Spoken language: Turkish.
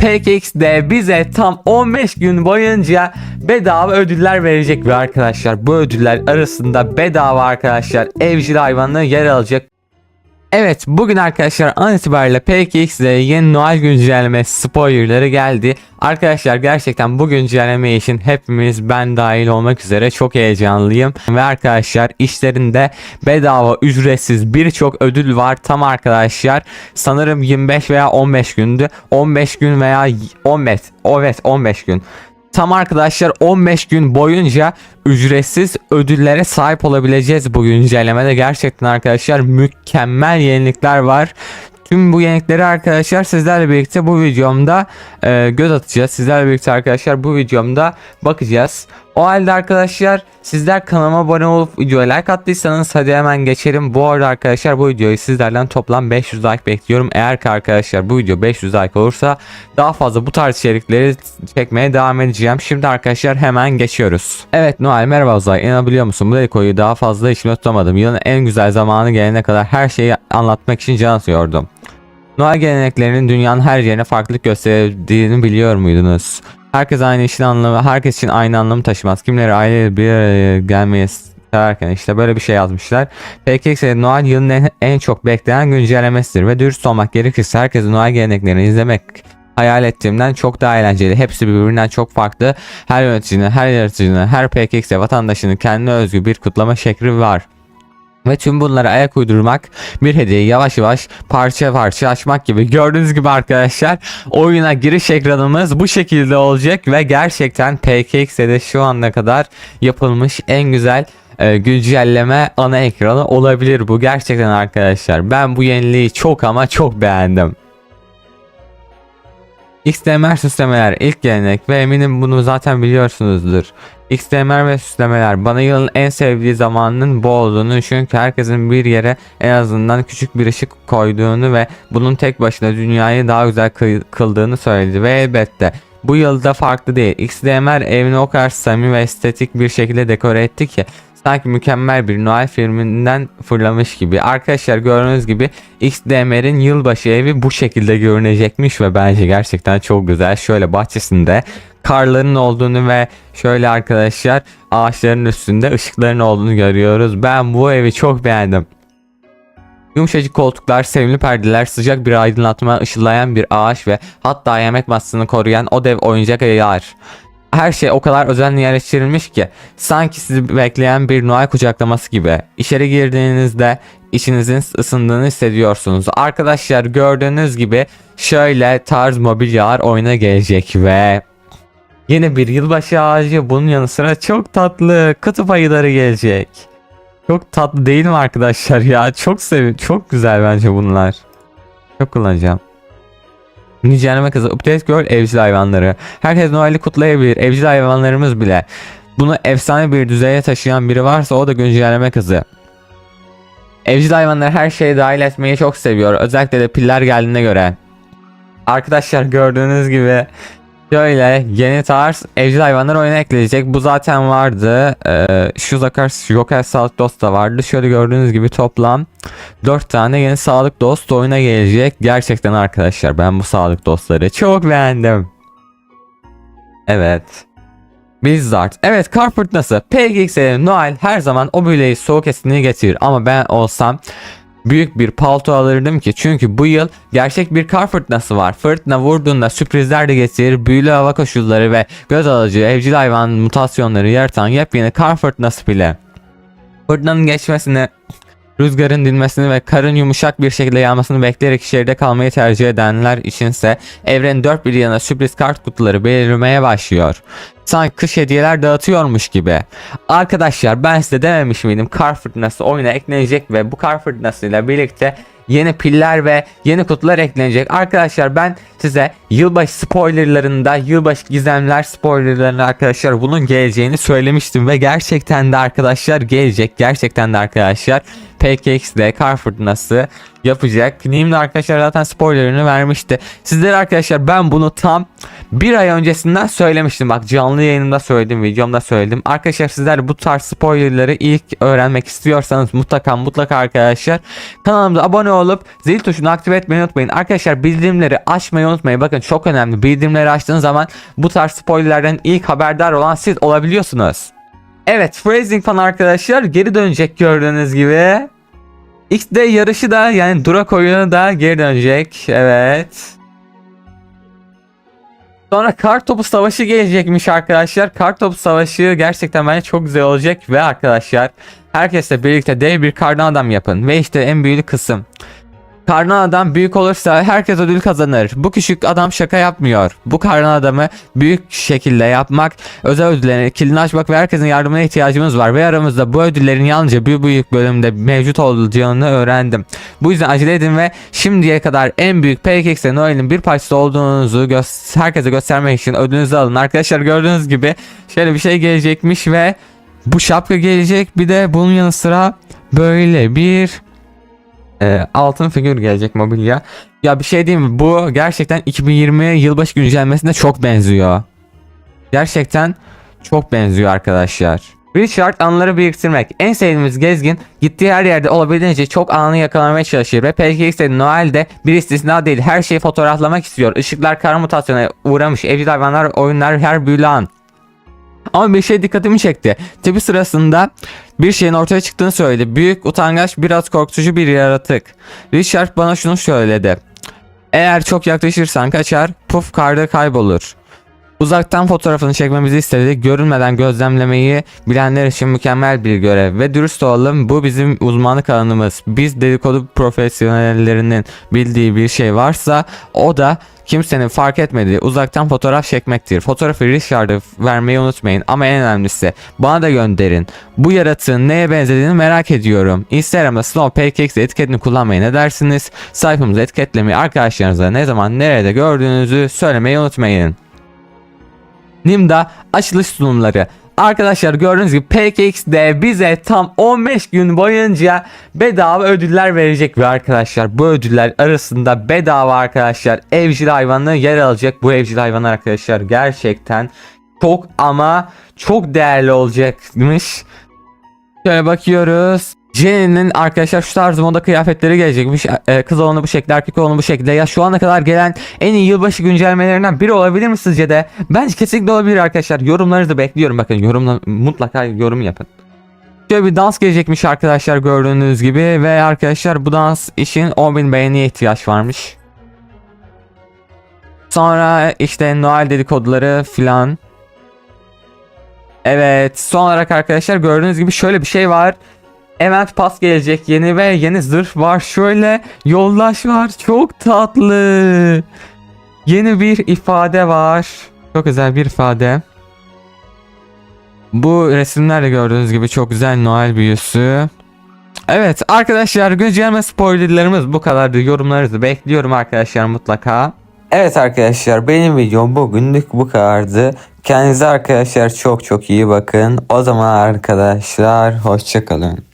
PKX'de bize tam 15 gün boyunca bedava ödüller verecek ve arkadaşlar bu ödüller arasında bedava arkadaşlar evcil hayvanı yer alacak. Evet bugün arkadaşlar an itibariyle PKX'de yeni Noel güncellemesi spoilerları geldi. Arkadaşlar gerçekten bu güncelleme için hepimiz ben dahil olmak üzere çok heyecanlıyım. Ve arkadaşlar işlerinde bedava ücretsiz birçok ödül var. Tam arkadaşlar sanırım 25 veya 15 gündü. 15 gün veya 15 evet 15 gün. Tam arkadaşlar 15 gün boyunca ücretsiz ödüllere sahip olabileceğiz bu güncellemede. Gerçekten arkadaşlar mükemmel yenilikler var. Tüm bu yenilikleri arkadaşlar sizlerle birlikte bu videomda e, göz atacağız. Sizlerle birlikte arkadaşlar bu videomda bakacağız. O halde arkadaşlar sizler kanalıma abone olup videoya like attıysanız hadi hemen geçelim. Bu arada arkadaşlar bu videoyu sizlerden toplam 500 like bekliyorum. Eğer ki arkadaşlar bu video 500 like olursa daha fazla bu tarz içerikleri çekmeye devam edeceğim. Şimdi arkadaşlar hemen geçiyoruz. Evet Noel merhaba Uzay inanabiliyor musun? Bu delikoyu daha fazla içime tutamadım. Yılın en güzel zamanı gelene kadar her şeyi anlatmak için can atıyordum. Noel geleneklerinin dünyanın her yerine farklılık gösterdiğini biliyor muydunuz? Herkes aynı işin anlamı, herkes için aynı anlamı taşımaz. Kimleri aile bir araya gelmeyi severken işte böyle bir şey yazmışlar. PKX'de Noel yılın en, çok beklenen güncellemesidir ve dürüst olmak gerekirse herkesin Noel geleneklerini izlemek hayal ettiğimden çok daha eğlenceli. Hepsi birbirinden çok farklı. Her yöneticinin, her yaratıcının, her PKX vatandaşının kendine özgü bir kutlama şekli var. Ve tüm bunlara ayak uydurmak bir hediyeyi yavaş yavaş parça parça açmak gibi. Gördüğünüz gibi arkadaşlar oyuna giriş ekranımız bu şekilde olacak ve gerçekten PKX'de de şu ana kadar yapılmış en güzel e, güncelleme ana ekranı olabilir bu gerçekten arkadaşlar. Ben bu yeniliği çok ama çok beğendim. XDMR süslemeler ilk gelenek ve eminim bunu zaten biliyorsunuzdur. XDMR ve süslemeler bana yılın en sevdiği zamanının bu olduğunu çünkü herkesin bir yere en azından küçük bir ışık koyduğunu ve bunun tek başına dünyayı daha güzel kıldığını söyledi ve elbette bu yılda farklı değil. XDMR evini o kadar samimi ve estetik bir şekilde dekore etti ki sanki mükemmel bir Noel filminden fırlamış gibi. Arkadaşlar gördüğünüz gibi XDMR'in yılbaşı evi bu şekilde görünecekmiş ve bence gerçekten çok güzel. Şöyle bahçesinde karların olduğunu ve şöyle arkadaşlar ağaçların üstünde ışıkların olduğunu görüyoruz. Ben bu evi çok beğendim. Yumuşacık koltuklar, sevimli perdeler, sıcak bir aydınlatma, ışılayan bir ağaç ve hatta yemek masasını koruyan o dev oyuncak ayar. Her şey o kadar özenle yerleştirilmiş ki sanki sizi bekleyen bir Noel kucaklaması gibi. İçeri girdiğinizde içinizin ısındığını hissediyorsunuz. Arkadaşlar gördüğünüz gibi şöyle tarz mobilyalar oyuna gelecek ve yine bir yılbaşı ağacı bunun yanı sıra çok tatlı kutup ayıları gelecek. Çok tatlı değil mi arkadaşlar ya? Çok sevim, çok güzel bence bunlar. Çok kullanacağım. Güncelleme kızı Update Girl evcil hayvanları. Herkes Noel'i kutlayabilir. Evcil hayvanlarımız bile. Bunu efsane bir düzeye taşıyan biri varsa o da güncelleme kızı. Evcil hayvanları her şeye dahil etmeyi çok seviyor. Özellikle de piller geldiğine göre. Arkadaşlar gördüğünüz gibi Şöyle yeni tarz evcil hayvanlar oyuna ekleyecek. Bu zaten vardı. Ee, şu zakar Joker sağlık dost da vardı. Şöyle gördüğünüz gibi toplam 4 tane yeni sağlık dost oyuna gelecek. Gerçekten arkadaşlar ben bu sağlık dostları çok beğendim. Evet. Blizzard. Evet kar fırtınası. PGX'e Noel her zaman o büyüleyi soğuk esintini getirir. Ama ben olsam büyük bir palto alırdım ki çünkü bu yıl gerçek bir kar fırtınası var. Fırtına vurduğunda sürprizler de getirir. Büyülü hava koşulları ve göz alıcı evcil hayvan mutasyonları yaratan yepyeni kar fırtınası bile. Fırtınanın geçmesini Rüzgarın dinmesini ve karın yumuşak bir şekilde yağmasını bekleyerek şehirde kalmayı tercih edenler içinse evrenin dört bir yanına sürpriz kart kutuları belirmeye başlıyor. Sanki kış hediyeler dağıtıyormuş gibi. Arkadaşlar ben size dememiş miydim kar fırtınası oyuna eklenecek ve bu kar fırtınasıyla birlikte yeni piller ve yeni kutular eklenecek. Arkadaşlar ben size yılbaşı spoilerlarında, yılbaşı gizemler spoilerlarında arkadaşlar bunun geleceğini söylemiştim ve gerçekten de arkadaşlar gelecek. Gerçekten de arkadaşlar PKX'de kar fırtınası yapacak. Neyim de arkadaşlar zaten spoilerını vermişti. Sizlere arkadaşlar ben bunu tam bir ay öncesinden söylemiştim. Bak canlı yayınımda söyledim, videomda söyledim. Arkadaşlar sizler bu tarz spoilerları ilk öğrenmek istiyorsanız mutlaka mutlaka arkadaşlar kanalımıza abone olup zil tuşunu aktive etmeyi unutmayın. Arkadaşlar bildirimleri açmayı unutmayın. Bakın çok önemli. Bildirimleri açtığınız zaman bu tarz spoilerlerden ilk haberdar olan siz olabiliyorsunuz. Evet, Phrasing fan arkadaşlar geri dönecek gördüğünüz gibi. XD yarışı da yani Durak oyunu da geri dönecek. Evet. Sonra kar topu savaşı gelecekmiş arkadaşlar. Kar topu savaşı gerçekten bence çok güzel olacak ve arkadaşlar herkesle birlikte dev bir kardan adam yapın. Ve işte en büyük kısım. Kardan adam büyük olursa herkes ödül kazanır. Bu küçük adam şaka yapmıyor. Bu kardan adamı büyük şekilde yapmak, özel ödüllerin kilidini açmak ve herkesin yardımına ihtiyacımız var. Ve aramızda bu ödüllerin yalnızca bir büyük bölümde mevcut olacağını öğrendim. Bu yüzden acele edin ve şimdiye kadar en büyük PKX Noel'in bir parçası olduğunuzu gö- herkese göstermek için ödülünüzü alın. Arkadaşlar gördüğünüz gibi şöyle bir şey gelecekmiş ve bu şapka gelecek. Bir de bunun yanı sıra böyle bir e, altın figür gelecek mobilya. Ya bir şey diyeyim mi? Bu gerçekten 2020 yılbaşı güncellemesine çok benziyor. Gerçekten çok benziyor arkadaşlar. Richard anıları biriktirmek. En sevdiğimiz gezgin gittiği her yerde olabildiğince çok anı yakalamaya çalışır ve PKX'de Noel'de bir istisna değil her şeyi fotoğraflamak istiyor. Işıklar kara mutasyona uğramış evcil hayvanlar oyunlar her büyülü an. Ama bir şey dikkatimi çekti. Tipi sırasında bir şeyin ortaya çıktığını söyledi. Büyük, utangaç, biraz korkutucu bir yaratık. Richard bana şunu söyledi. Eğer çok yaklaşırsan kaçar, puf karda kaybolur. Uzaktan fotoğrafını çekmemizi istedi. Görünmeden gözlemlemeyi bilenler için mükemmel bir görev. Ve dürüst olalım bu bizim uzmanlık alanımız. Biz dedikodu profesyonellerinin bildiği bir şey varsa o da kimsenin fark etmediği uzaktan fotoğraf çekmektir. Fotoğrafı Richard'a vermeyi unutmayın ama en önemlisi bana da gönderin. Bu yaratığın neye benzediğini merak ediyorum. Instagram'da SnowPancakes etiketini kullanmayı ne dersiniz? Sayfamızı etiketlemeyi arkadaşlarınıza ne zaman nerede gördüğünüzü söylemeyi unutmayın. Nimda açılış sunumları. Arkadaşlar gördüğünüz gibi PKX'de bize tam 15 gün boyunca bedava ödüller verecek ve arkadaşlar bu ödüller arasında bedava arkadaşlar evcil hayvanı yer alacak. Bu evcil hayvanlar arkadaşlar gerçekten çok ama çok değerli olacakmış. Şöyle bakıyoruz. Jenny'nin arkadaşlar şu tarz moda kıyafetleri gelecekmiş. Ee, kız olanı bu şekilde, erkek olanı bu şekilde. Ya şu ana kadar gelen en iyi yılbaşı güncellemelerinden biri olabilir mi sizce de? Bence kesinlikle olabilir arkadaşlar. Yorumlarınızı bekliyorum. Bakın yorumla mutlaka yorum yapın. Şöyle bir dans gelecekmiş arkadaşlar gördüğünüz gibi ve arkadaşlar bu dans için 10.000 beğeniye ihtiyaç varmış. Sonra işte Noel dedikoduları filan. Evet son olarak arkadaşlar gördüğünüz gibi şöyle bir şey var. Event Pass gelecek yeni ve yeni zırh var. Şöyle yoldaş var. Çok tatlı. Yeni bir ifade var. Çok güzel bir ifade. Bu resimlerde gördüğünüz gibi çok güzel Noel büyüsü. Evet arkadaşlar güncelleme spoilerlarımız bu kadardı. Yorumlarınızı bekliyorum arkadaşlar mutlaka. Evet arkadaşlar benim videom bugünlük bu kadardı. Kendinize arkadaşlar çok çok iyi bakın. O zaman arkadaşlar hoşçakalın.